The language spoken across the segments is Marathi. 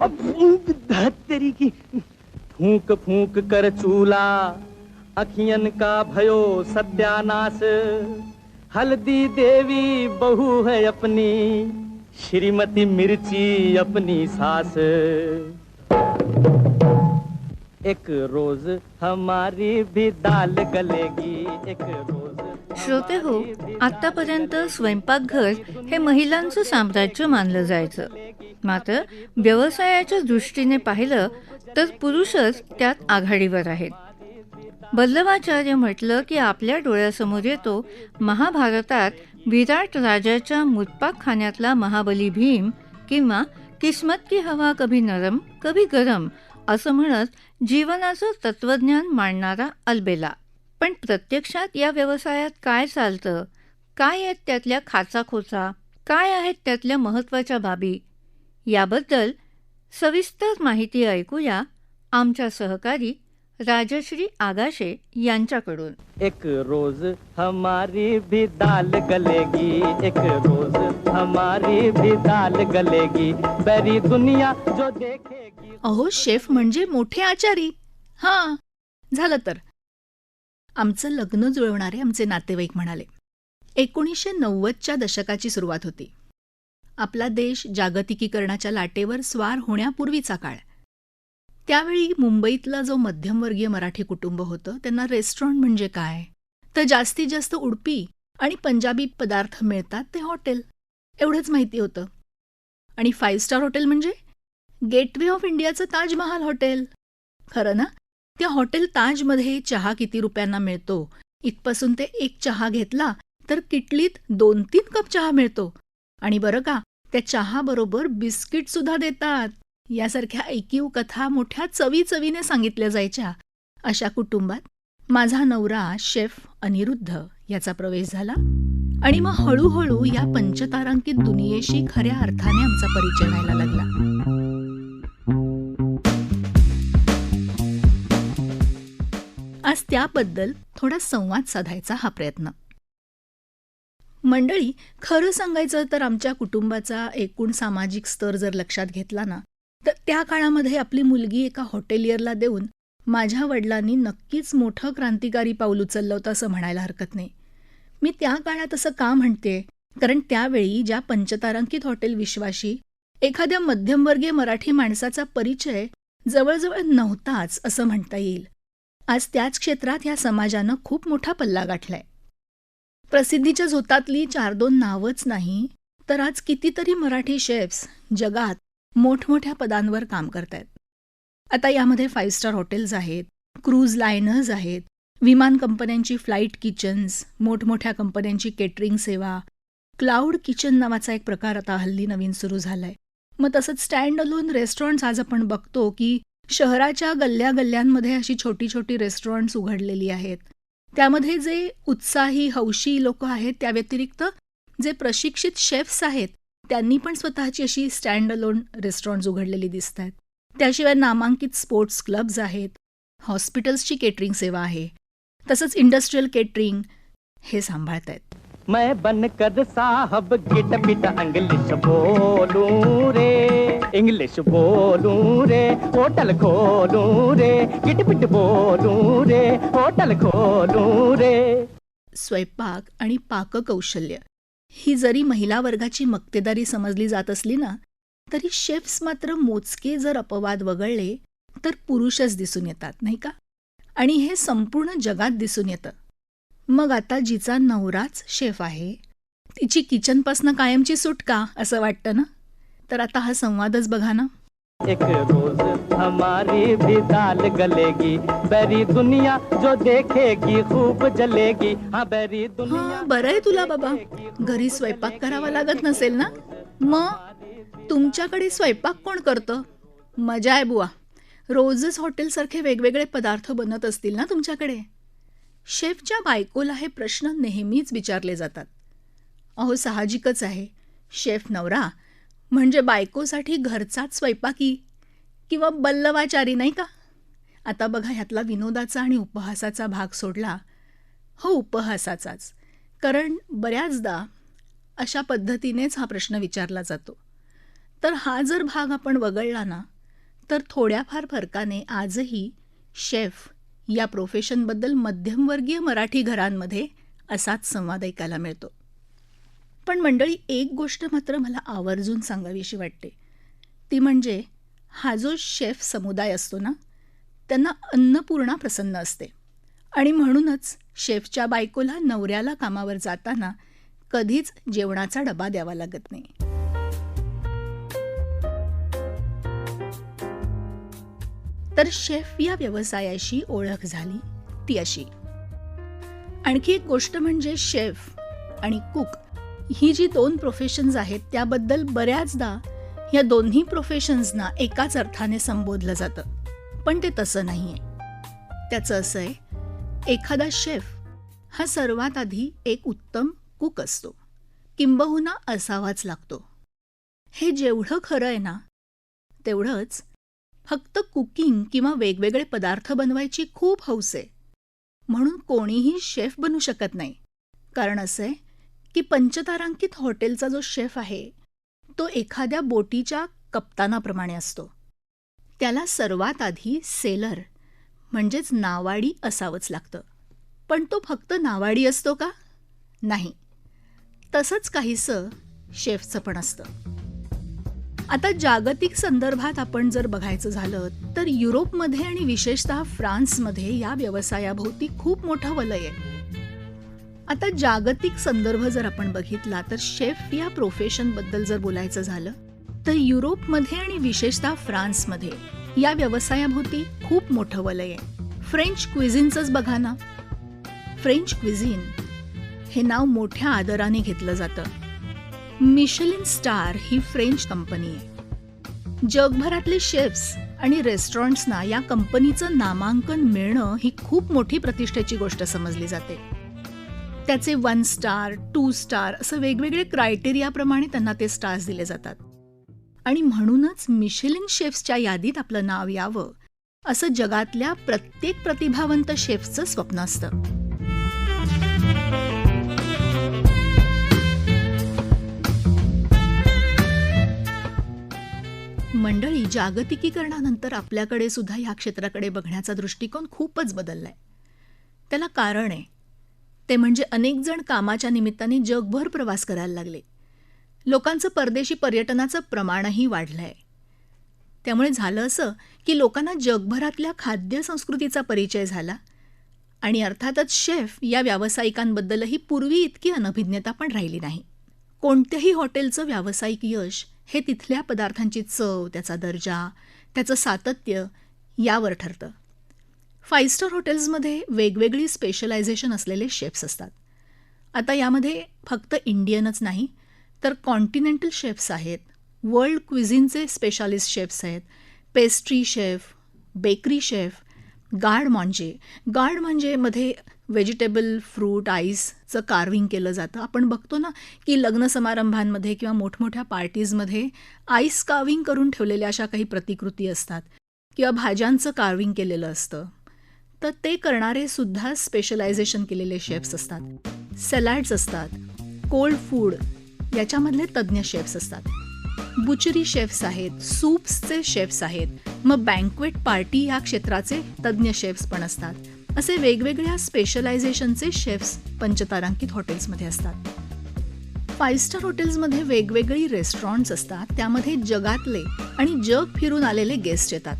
अब फूंक धरतरी की फूंक फूंक कर चूला, अखियन का भयो सत्यानाश। हल्दी देवी बहू है अपनी, श्रीमती मिर्ची अपनी सास। एक रोज हमारी भी दाल गलेगी, एक रोज श्रोते हो आत्तापर्यंत स्वयंपाकघर हे महिलांचं साम्राज्य मानलं जायचं. मात्र व्यवसायाच्या दृष्टीने पाहिलं तर पुरुषच त्यात आघाडीवर आहेत. बल्लवाचार्य म्हटलं की आपल्या डोळ्यासमोर येतो महाभारतात विराट राजाच्या मुतपाक खाण्यातला महाबली भीम किंवा किस्मत की हवा कभी नरम कभी गरम असं म्हणत जीवनाचं तत्वज्ञान मांडणारा अल्बेला. पण प्रत्यक्षात या व्यवसायात काय चालतं? काय आहेत त्यातल्या खाचाखोचा? काय आहेत त्यातल्या महत्त्वाच्या बाबी? याबद्दल सविस्तर माहिती ऐकूया आमच्या सहकारी राजश्री आगाशे यांच्याकडून. एक रोज हमारी भी दाल गलेगी एक रोज हमारी भी दाल गलेगी बरी दुनिया जो देखेगी। अहो शेफ म्हणजे मोठे आचारी. हां झालं तर. आमचं लग्न जुळवणारे आमचे नातेवाईक म्हणाले. एकोणीसशे नव्वदच्या दशकाची सुरुवात होती. आपला देश जागतिकीकरणाच्या लाटेवर स्वार होण्यापूर्वीचा काळ. त्यावेळी मुंबईतला जो मध्यमवर्गीय मराठी कुटुंब होतं त्यांना रेस्टॉरंट म्हणजे काय? तर जास्तीत जास्त उडपी आणि पंजाबी पदार्थ मिळतात ते हॉटेल. एवढंच माहिती होतं. आणि फाईव्ह स्टार हॉटेल म्हणजे गेटवे ऑफ इंडियाचं ताजमहाल हॉटेल. खरं ना? त्या हॉटेल ताजमध्ये चहा किती रुपयांना मिळतो? इथपासून ते एक चहा घेतला तर किटलीत दोन तीन कप चहा मिळतो. आणि बरं का त्या चहाबरोबर बिस्किट सुद्धा देतात. यासारख्या ऐकीव कथा मोठ्या चवी चवीने सांगितल्या जायच्या. अशा कुटुंबात माझा नवरा शेफ अनिरुद्ध याचा प्रवेश झाला. आणि मग हळूहळू या पंचतारांकित दुनियेशी खऱ्या अर्थाने आमचा परिचय व्हायला लागला. आज त्याबद्दल थोडा संवाद साधायचा हा प्रयत्न. मंडळी खरं सांगायचं तर आमच्या कुटुंबाचा एकूण सामाजिक स्तर जर लक्षात घेतला ना तर त्या काळामध्ये आपली मुलगी एका हॉटेलियरला देऊन माझ्या वडिलांनी नक्कीच मोठं क्रांतिकारी पाऊल उचललं होतं असं म्हणायला हरकत नाही. मी त्या काळात असं का म्हणते? कारण त्यावेळी ज्या पंचतारांकित हॉटेल विश्वाशी एखाद्या मध्यमवर्गीय मराठी माणसाचा परिचय जवळजवळ नव्हताच असं म्हणता येईल. आज त्याच क्षेत्रात ह्या समाजानं खूप मोठा पल्ला गाठलाय. प्रसिद्धीच्या झोतातली चार दोन नावच नाही तर आज कितीतरी मराठी शेफ्स जगात मोठमोठ्या पदांवर काम करतायत. आता यामध्ये फाईव्ह स्टार हॉटेल्स आहेत क्रूज लायनर्स आहेत विमान कंपन्यांची फ्लाईट किचन्स मोठमोठ्या कंपन्यांची केटरिंग सेवा क्लाउड किचन नावाचा एक प्रकार आता हल्ली नवीन सुरू झालाय. मग तसंच स्टँड अलोन रेस्टॉरंट्स आज आपण बघतो की शहराच्या गल्ल्या गल्ल्यांमध्ये अशी छोटी छोटी रेस्टॉरंट्स उघडलेली आहेत. त्यामध्ये जे उत्साही हौशी लोक आहेत त्या व्यतिरिक्त जे प्रशिक्षित शेफ्स आहेत त्यांनी पण स्वतःची अशी स्टँड अलोन रेस्टॉरंट्स उघडलेली दिसत आहेत त्याशिवाय नामांकित स्पोर्ट्स क्लब्ज आहेत हॉस्पिटल्सची केटरिंग सेवा आहे तसंच इंडस्ट्रीयल केटरिंग हे सांभाळत आहेत मैं बनकर साहब गिट पिट अंगलिश बोलूं रे. इंग्लिश बोलूं रे होटल खोलूं रे गिट पिट बोलूं रे होटल खोलूं रे स्वयंपाक आणि पाककौशल्य. ही जरी महिला वर्गाची मक्तेदारी समजली जात असली ना तरी शेफ्स मात्र मोजके जर अपवाद वगळले तर पुरुषच दिसून येतात नाही का? आणि हे संपूर्ण जगात दिसून येतं. मग आता जिचा नवराच शेफ आहे तिची किचनपासनं कायमची सुटका असं वाटतं ना? तर आता हा संवादच बघा ना. एक रोज हमारी भी दाल गलेगी बैरी दुनिया जो देखेगी खूब जलेगी। हाँ बैरी दुनिया हा बरं आहे तुला बाबा. घरी स्वयंपाक करावा लागत नसेल ना? मग तुमच्याकडे स्वयंपाक कोण करतं? मजा आहे बुवा. रोजच हॉटेलसारखे वेगवेगळे पदार्थ बनत असतील ना तुमच्याकडे? शेफच्या बायकोला हे प्रश्न नेहमीच विचारले जातात. अहो साहजिकच आहे. शेफ नवरा म्हणजे बायकोसाठी घरचाच स्वयंपाकी किंवा बल्लवाचारी नाही का? आता बघा ह्यातला विनोदाचा आणि उपहासाचा भाग सोडला. हो उपहासाचाच. कारण बऱ्याचदा अशा पद्धतीनेच हा प्रश्न विचारला जातो. तर हा जर भाग आपण वगळला ना तर थोड्याफार फरकाने आजही शेफ या प्रोफेशनबद्दल मध्यमवर्गीय मराठी घरांमध्ये असाच संवाद ऐकायला मिळतो. पण मंडळी एक गोष्ट मात्र मला आवर्जून सांगावीशी वाटते. ती म्हणजे हा जो शेफ समुदाय असतो ना त्यांना अन्नपूर्णा प्रसन्न असते. आणि म्हणूनच शेफच्या बायकोला नवऱ्याला कामावर जाताना कधीच जेवणाचा डबा द्यावा लागत नाही. तर शेफ या व्यवसायाशी ओळख झाली ती अशी. आणखी एक गोष्ट म्हणजे शेफ आणि कुक ही जी दोन प्रोफेशन्स आहेत त्याबद्दल बऱ्याचदा या दोन्ही प्रोफेशन्सना एकाच अर्थाने संबोधलं जातं. पण ते तसं नाही आहे त्याचं असं आहे एखादा शेफ हा सर्वात आधी एक उत्तम कुक असतो. किंबहुना असावाच लागतो. हे जेवढं खरं आहे ना तेवढंच फक्त कुकिंग किंवा वेगवेगळे पदार्थ बनवायची खूप हौस आहे. म्हणून कोणीही शेफ बनू शकत नाही. कारण असं आहे की पंचतारांकित हॉटेलचा जो शेफ आहे तो एखाद्या बोटीच्या कप्तानाप्रमाणे असतो. त्याला सर्वात आधी सेलर म्हणजेच नावाडी असावंच लागतं. पण तो फक्त नावाडी असतो का? नाही. तसंच काहीसं शेफचं पण असतं. आता जागतिक संदर्भात आपण जर बघायचं झालं तर युरोपमध्ये आणि विशेषतः फ्रान्समध्ये या व्यवसायाभोवती खूप मोठं वलय आहे. आता जागतिक संदर्भ जर आपण बघितला तर शेफ या प्रोफेशनबद्दल जर बोलायचं झालं तर युरोपमध्ये आणि विशेषतः फ्रान्समध्ये या व्यवसायाभोवती खूप मोठं वलय आहे. फ्रेंच क्विझिनचंच बघा ना. फ्रेंच क्विझिन हे नाव मोठ्या आदराने घेतलं जातं. मिशेलिन स्टार ही फ्रेंच कंपनी आहे. जगभरातले शेफ्स आणि रेस्टॉरंट्सना या कंपनीचं नामांकन मिळणं ही खूप मोठी प्रतिष्ठेची गोष्ट समजली जाते. त्याचे वन स्टार टू स्टार असं वेगवेगळे क्रायटेरियाप्रमाणे त्यांना ते स्टार्स दिले जातात. आणि म्हणूनच मिशेलिन शेफ्सच्या यादीत आपलं नाव यावं असं जगातल्या प्रत्येक प्रतिभावंत शेफ्सचं स्वप्न असतं. मंडळी जागतिकीकरणानंतर आपल्याकडे सुद्धा ह्या क्षेत्राकडे बघण्याचा दृष्टिकोन खूपच बदललाय. त्याला कारण आहे ते म्हणजे अनेक जण कामाच्या निमित्ताने जगभर प्रवास करायला लागले. लोकांचं परदेशी पर्यटनाचं प्रमाणही वाढलं आहे त्यामुळे झालं असं की लोकांना जगभरातल्या खाद्य संस्कृतीचा परिचय झाला आणि अर्थातच शेफ या व्यावसायिकांबद्दलही पूर्वी इतकी अनभिज्ञता पण राहिली नाही. कोणत्याही हॉटेलचं व्यावसायिक यश हे तिथल्या पदार्थांची चव त्याचा दर्जा त्याचं सातत्य यावर ठरतं. फाईव्ह स्टार हॉटेल्समध्ये वेगवेगळी स्पेशलायझेशन असलेले शेफ्स असतात. आता यामध्ये फक्त इंडियनच नाही तर कॉन्टिनेंटल शेफ्स आहेत. वर्ल्ड क्विझिनचे स्पेशालिस्ट शेफ्स आहेत. Pastry chef bakery chef garde manger garde म्हणजे मध्ये व्हेजिटेबल फ्रूट आईसचं कार्विंग केलं जातं. आपण बघतो ना की लग्न समारंभांमध्ये किंवा मोठमोठ्या पार्टीजमध्ये आईस कार्विंग करून ठेवलेल्या अशा काही प्रतिकृती असतात. किंवा भाज्यांचं कार्विंग केलेलं असतं. तर ते करणारे सुद्धा स्पेशलायझेशन केलेले शेफ्स असतात. सॅलॅड्स असतात कोल्ड फूड याच्यामधले तज्ज्ञ शेफ्स असतात. बुचरी शेफ्स आहेत सूप्सचे शेफ्स आहेत मग बँकवेट पार्टी या क्षेत्राचे तज्ज्ञ शेफ्स पण असतात. असे वेगवेगळ्या स्पेशलायझेशनचे शेफ्स पंचतारांकित हॉटेल्समध्ये असतात. फाईव्ह स्टार हॉटेल्समध्ये वेगवेगळी रेस्टॉरंट्स असतात त्यामध्ये जगातले आणि जग फिरून आलेले गेस्ट येतात.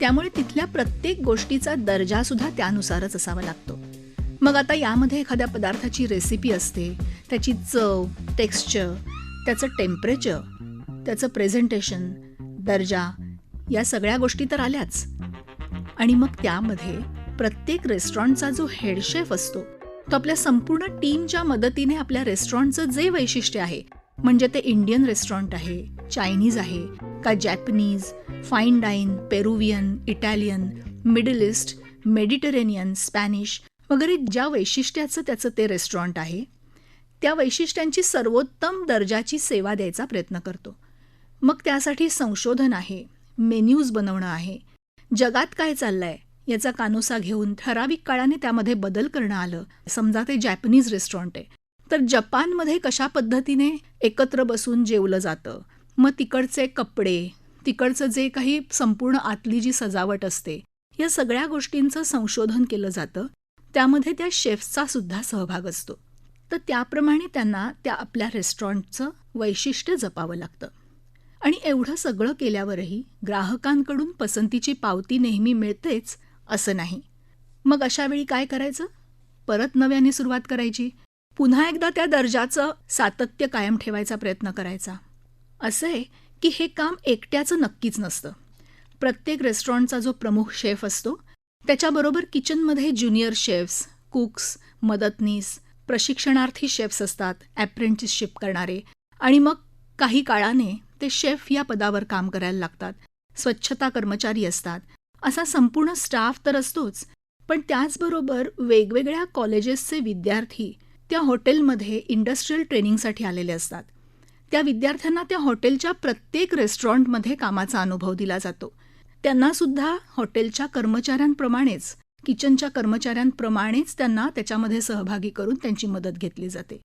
त्यामुळे तिथल्या प्रत्येक गोष्टीचा दर्जा सुद्धा त्यानुसारच असावा लागतो. मग आता यामध्ये एखाद्या पदार्थाची रेसिपी असते. त्याची चव टेक्स्चर त्याचं टेम्परेचर त्याचं प्रेझेंटेशन दर्जा या सगळ्या गोष्टी तर आल्याच. आणि मग त्यामध्ये प्रत्येक रेस्टॉरंटचा जो हेडशेफ असतो तो आपल्या संपूर्ण टीमच्या मदतीने आपल्या रेस्टॉरंटचं जे वैशिष्ट्य आहे म्हणजे ते इंडियन रेस्टॉरंट आहे चायनीज आहे का Japanese fine dine Peruvian Italian Middle East Mediterranean Spanish वगैरे ज्या वैशिष्ट्याचं त्याचं ते रेस्टॉरंट आहे त्या वैशिष्ट्यांची सर्वोत्तम दर्जाची सेवा द्यायचा प्रयत्न करतो. मग त्यासाठी संशोधन आहे मेन्यूज बनवणं आहे जगात काय चाललंय याचा कानोसा घेऊन ठराविक काळाने त्यामध्ये बदल करणं आलं. समजा ते जॅपनीज रेस्टॉरंट आहे. तर जपानमध्ये कशा पद्धतीने एकत्र बसून जेवलं जातं? मग तिकडचे कपडे तिकडचं जे काही संपूर्ण आतली जी सजावट असते या सगळ्या गोष्टींचं संशोधन केलं जातं. त्यामध्ये त्या शेफ्सचा सुद्धा सहभाग असतो. तर त्याप्रमाणे त्यांना त्या आपल्या रेस्टॉरंटचं वैशिष्ट्य जपावं लागतं. आणि एवढं सगळं केल्यावरही ग्राहकांकडून पसंतीची पावती नेहमी मिळतेच असं नाही. मग अशा वेळी काय करायचं? परत नव्याने सुरुवात करायची? पुन्हा एकदा त्या दर्जाचं सातत्य कायम ठेवायचा प्रयत्न करायचा? असं आहे की हे काम एकट्याचं नक्कीच नसतं. प्रत्येक रेस्टॉरंटचा जो प्रमुख शेफ असतो त्याच्याबरोबर किचनमध्ये ज्युनियर शेफ्स कुक्स मदतनीस प्रशिक्षणार्थी शेफ्स असतात ॲप्रेंटिसशिप करणारे आणि मग काही काळाने ते शेफ या पदावर काम करायला लागतात. स्वच्छता कर्मचारी असतात. असा संपूर्ण स्टाफ तर असतोच पण त्याचबरोबर वेगवेगळ्या कॉलेजेसचे विद्यार्थी त्या हॉटेलमध्ये इंडस्ट्रीयल ट्रेनिंगसाठी आलेले असतात. त्या विद्यार्थ्यांना त्या हॉटेलच्या प्रत्येक रेस्टॉरंटमध्ये कामाचा अनुभव दिला जातो. त्यांना सुद्धा हॉटेलच्या कर्मचाऱ्यांप्रमाणेच किचनच्या कर्मचाऱ्यांप्रमाणेच त्यांना त्याच्यामध्ये सहभागी करून त्यांची मदत घेतली जाते.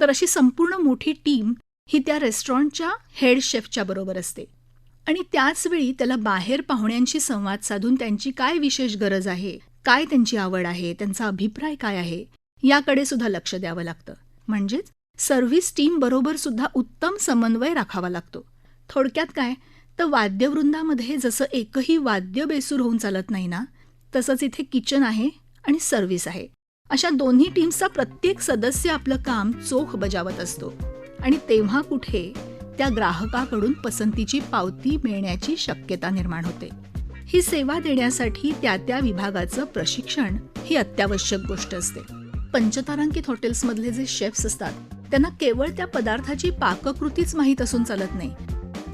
तर अशी संपूर्ण मोठी टीम ही त्या रेस्टॉरंटच्या हेड शेफच्या बरोबर असते. आणि त्याचवेळी त्याला बाहेर पाहुण्यांशी संवाद साधून त्यांची काय विशेष गरज आहे काय त्यांची आवड आहे त्यांचा अभिप्राय काय आहे याकडे सुद्धा लक्ष द्यावं लागतं. म्हणजेच सर्व्हिस टीम बरोबर सुद्धा उत्तम समन्वय राखावा लागतो. थोडक्यात काय? तर वाद्यवृंदामध्ये जसं एकही वाद्य बेसूर होऊन चालत नाही ना तसंच इथे किचन आहे आणि सर्व्हिस आहे. अशा दोन्ही टीम्सचा प्रत्येक सदस्य आपलं काम चोख बजावत असतो. आणि तेव्हा कुठे? त्या ग्राहकाकडून पसंतीची पावती मिळण्याची शक्यता निर्माण होते. ही सेवा देण्यासाठी त्या त्या विभागाचं प्रशिक्षण ही अत्यावश्यक गोष्ट असते. पंचतारांकित हॉटेल्समधले जे शेफ्स असतात त्यांना केवळ त्या पदार्थाची पाककृतीच माहीत असून चालत नाही.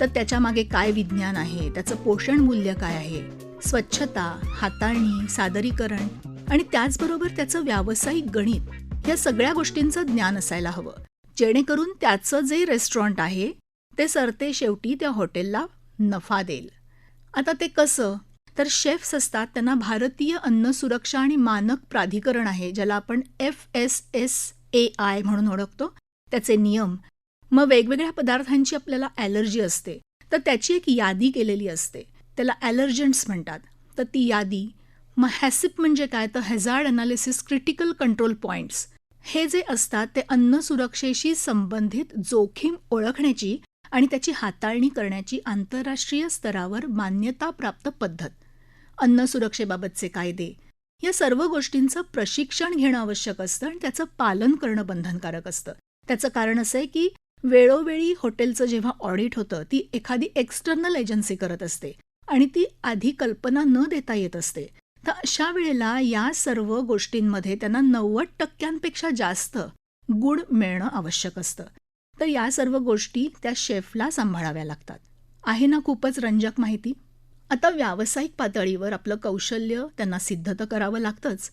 तर त्याच्यामागे काय विज्ञान आहे? त्याचं पोषण मूल्य काय आहे? स्वच्छता हाताळणी सादरीकरण आणि त्याचबरोबर त्याचं व्यावसायिक गणित या सगळ्या गोष्टींचं ज्ञान असायला हवं. जेणेकरून त्याचं जे रेस्टॉरंट आहे ते सरते शेवटी त्या हॉटेलला नफा देईल. आता ते कसं? तर शेफ्स असतात त्यांना भारतीय अन्न सुरक्षा आणि मानक प्राधिकरण आहे ज्याला आपण F S S A I म्हणून ओळखतो. त्याचे नियम. मग वेगवेगळ्या पदार्थांची आपल्याला ॲलर्जी असते. तर त्याची एक यादी केलेली असते. त्याला ॲलर्जंट्स म्हणतात. तर ती यादी मग हॅसिप म्हणजे काय? तर hazard analysis critical control points हे जे असतात ते अन्न सुरक्षेशी संबंधित जोखीम ओळखण्याची आणि त्याची हाताळणी करण्याची आंतरराष्ट्रीय स्तरावर मान्यताप्राप्त पद्धत. अन्न सुरक्षेबाबतचे कायदे. या सर्व गोष्टींचं प्रशिक्षण घेणं आवश्यक असतं आणि त्याचं पालन करणं बंधनकारक असतं. त्याचं कारण असं आहे की वेळोवेळी हॉटेलचं जेव्हा ऑडिट होतं ती एखादी एक्स्टर्नल एजन्सी करत असते आणि ती आधी कल्पना न देता येत असते. तर अशा वेळेला या सर्व गोष्टींमध्ये त्यांना नव्वद टक्क्यांपेक्षा जास्त गुण मिळणं आवश्यक असतं. तर या सर्व गोष्टी त्या शेफला सांभाळाव्या लागतात. आहे ना खूपच रंजक माहिती? आता व्यावसायिक पातळीवर आपलं कौशल्य त्यांना सिद्ध तर करावं लागतंच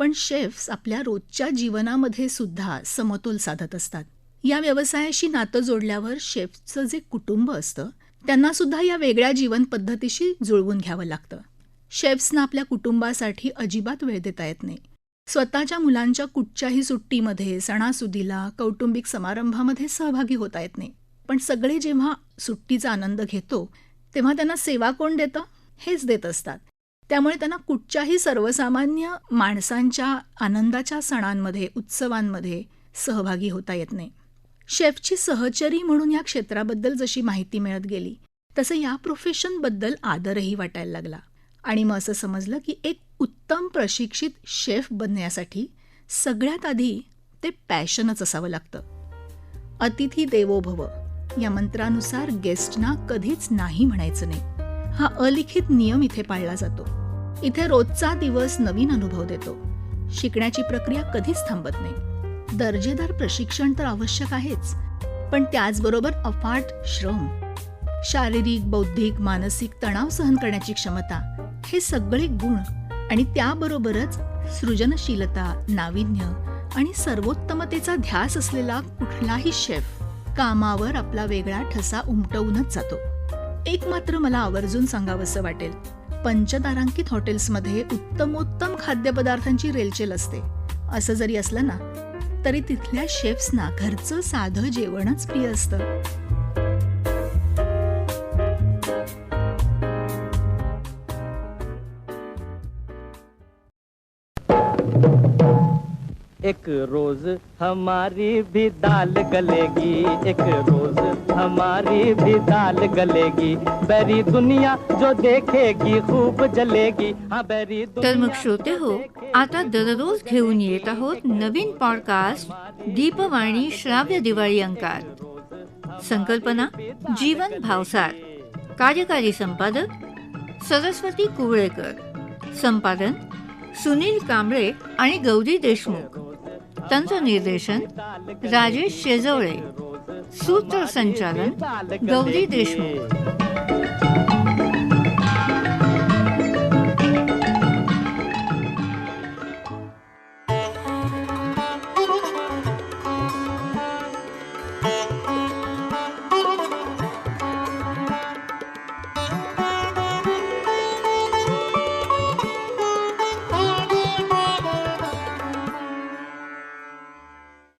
पण शेफ्स आपल्या रोजच्या जीवनामध्ये सुद्धा समतोल साधत असतात. या व्यवसायाशी नातं जोडल्यावर शेफचं जे कुटुंब असतं त्यांना सुद्धा या वेगळ्या जीवन पद्धतीशी जुळवून घ्यावं लागतं. शेफ्सना आपल्या कुटुंबासाठी अजिबात वेळ देता येत नाही. स्वतःच्या मुलांच्या कुठच्याही सुट्टीमध्ये सणासुदीला कौटुंबिक समारंभामध्ये सहभागी होता येत नाही. पण सगळे जेव्हा सुट्टीचा आनंद घेतो तेव्हा त्यांना सेवा कोण देतं? हेच देत असतात. त्यामुळे त्यांना कुठच्याही सर्वसामान्य माणसांच्या आनंदाच्या सणांमध्ये उत्सवांमध्ये सहभागी होता येत नाही. शेफची सहचरी म्हणून या क्षेत्राबद्दल जशी माहिती मिळत गेली तसं या प्रोफेशनबद्दल आदरही वाटायला लागला. आणि मग असं समजलं की एक उत्तम प्रशिक्षित शेफ बनण्यासाठी सगळ्यात आधी ते पॅशनच असावं लागतं. अतिथी देवो भव या मंत्रानुसार गेस्टना कधीच नाही म्हणायचं नाही. हा अलिखित नियम इथे पाळला जातो. इथे रोजचा दिवस नवीन अनुभव देतो. शिकण्याची प्रक्रिया कधीच थांबत नाही. दर्जेदार प्रशिक्षण तर आवश्यक आहेच पण त्याचबरोबर अफाट श्रम शारीरिक बौद्धिक मानसिक तणाव सहन करण्याची क्षमता हे सगळे गुण आणि त्याबरोबरच सृजनशीलता नाविन्य आणि सर्वोत्तमतेचा ध्यास असलेला कुठलाही शेफ कामावर आपला वेगळा ठसा उमटवूनच जातो. एक मात्र मला आवर्जून सांगावंसं वाटेल पंचतारांकित हॉटेल्समध्ये उत्तमोत्तम खाद्यपदार्थांची रेलचेल असते. असं जरी असलं ना तरी तिथल्या शेफ्सना घरचं साधं जेवणच प्रिय असतं. एक रोज हमारी भी दाल गलेगी। एक रोज हमारी भी दाल गलेगी। बैरी दुनिया जो देखेगी खूब जलेगी। हाँ बैरी तर मग श्रोते हो आता दररोज घेऊन येत आहोत नवीन पॉडकास्ट दीपवाणी श्राव्य दिवाळी अंकात. संकल्पना जीवन भावसार. कार्यकारी संपादक सरस्वती कुवळेकर. संपादन सुनील कांबळे आणि गौरी देशमुख. तंत्रनिर्देशन राजेश शेजवळे सूत्रसंचालन गौरी देशमुख.